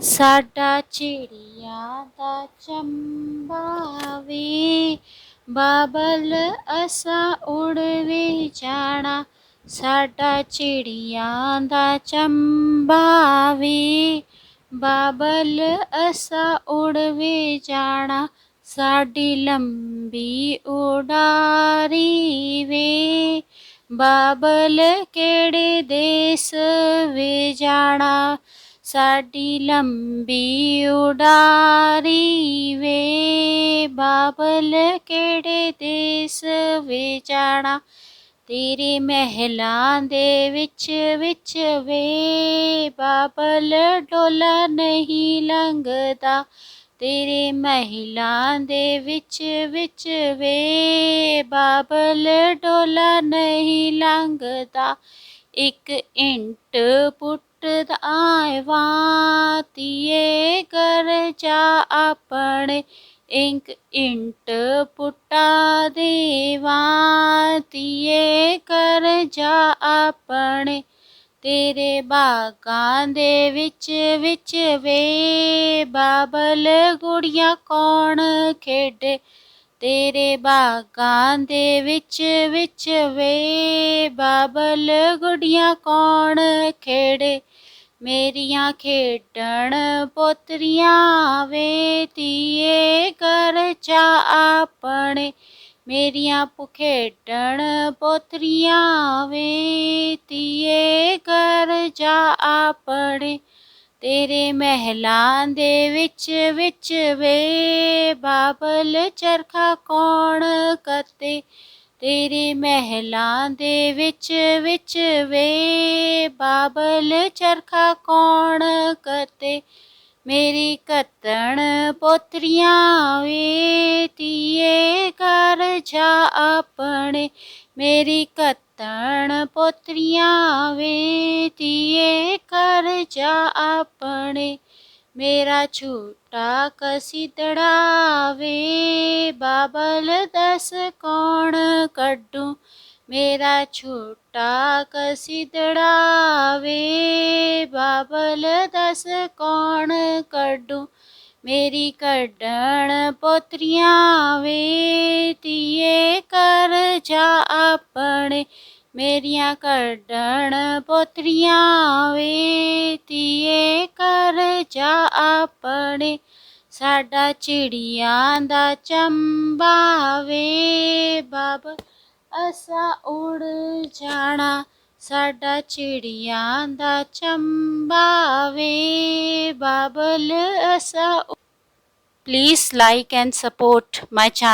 ਸਾਡਾ ਚਿੜੀਆਂ ਦਾ ਚੰਬਾ ਵੇ ਬਾਬਲ ਅਸਾਂ ਉੜ ਵੀ ਜਾਣਾ ਸਾਡਾ ਚਿੜੀਆਂ ਦਾ ਚੰਬਾ ਵੇ ਬਾਬਲ ਅਸਾਂ ਉੜ ਵੀ ਜਾਣਾ ਸਾਡੀ ਲੰਬੀ ਉਡਾਰੀ ਵੇ ਬਾਬਲ ਕਿਹੜੇ ਦੇਸ ਵੇ ਜਾਣਾ ਸਾਡੀ ਲੰਬੀ ਉਡਾਰੀ ਵੇ, ਬਾਬਲ ਕਿਹੜੇ ਦੇਸ ਵੇ ਜਾਣਾ ਤੇਰੇ ਮਹਿਲਾਂ ਦੇ ਵਿੱਚ ਵਿੱਚ ਵੇ, ਬਾਬਲ ਡੋਲਾ ਨਹੀਂ ਲੰਘਦਾ। ਤੇਰੇ ਮਹਿਲਾਂ ਦੇ ਵਿੱਚ ਵਿੱਚ ਵੇ, ਬਾਬਲ ਡੋਲਾ ਨਹੀਂ ਲੰਘਦਾ। ਇੱਕ ਇੰਟ ਪੁੱਟ ਆਵਾ ਤੀਏ ਕਰ ਜਾ ਆਪਣੇ ਇੱਕ ਇੰਟ ਪੁੱਟਾ ਦੇਵਾ। ਤੀਏ ਕਰ ਜਾ ਆਪਣੇ ਤੇਰੇ ਬਾਗਾਂ ਦੇ ਵਿੱਚ ਵਿੱਚ ਵੇ। ਬਾਬਲ ਗੁੜੀਆਂ ਕੌਣ ਖੇਡੇ? ਤੇਰੇ ਬਾਗਾਂ ਦੇ ਵਿੱਚ ਵਿੱਚ ਵੇ। ਬਾਬਲ ਗੁੜੀਆਂ ਕੌਣ ਖੇੜੇ ਮੇਰੀਆਂ ਖੇਡਣ ਪੋਤਰੀਆਂ ਵੇ ਧੀਏ, ਕਰ ਚਾ ਆਪਣੇ। ਮੇਰੀਆਂ ਪੁਖੇਡਣ ਪੋਤਰੀਆਂ ਵੇ ਧੀਏ, ਕਰ ਜਾ ਆਪਣੇ। ਤੇਰੇ ਮਹਿਲਾਂ ਦੇ ਵਿੱਚ ਵਿੱਚ ਵੇ ਬਾਬਲ ਚਰਖਾ ਕੌਣ ਕਰਤੇ ਤੇਰੇ ਮਹਿਲਾਂ ਦੇ ਵਿੱਚ ਵਿੱਚ ਵੇ ਬਾਬਲ ਚਰਖਾ ਕੌਣ ਕਤੇ ਮੇਰੀ ਕਤਣ ਪੋਤਰੀਆਂ ਵੇ ਤੀਏ ਘਰ ਜਾ ਆਪਣੇ। ਮੇਰੀ ਕਤਣ ਪੋਤਰੀਆਂ ਵੇ ਤੀਏ ਘਰ ਜਾ ਆਪਣੇ। ਮੇਰਾ ਛੋਟਾ ਕਸੀਦੜਾ ਵੇ ਬਾਬਲ ਦਸ ਕੌਣ ਕੱਢੂ? ਮੇਰਾ ਛੋਟਾ ਕਸੀਦੜਾ ਵੇ। ਬਾਬਲ ਦਸ ਕੌਣ ਕੱਢੂ? ਮੇਰੀ ਕੱਢਣ ਪੋਤਰੀਆਂ ਵੇ। ਤੀਏ ਕਰ ਜਾ ਆਪਣੇ। ਮੇਰੀਆਂ ਕੱਢਣ ਪੋਤਰੀਆਂ ਵੇ। ਤੀਏ ਕਰ ਜਾ ਆਪਣੇ। ਸਾਡਾ ਚਿੜੀਆਂ ਦਾ ਚੰਬਾ ਵੇ ਬਾਬਾ ਅਸਾਂ ਉੜ ਜਾਣਾ ਸਾਡਾ ਚਿੜੀਆਂ ਦਾ ਚੰਬਾ ਵੇ ਬਾਬਲ ਅਸਾਂ please like and support my channel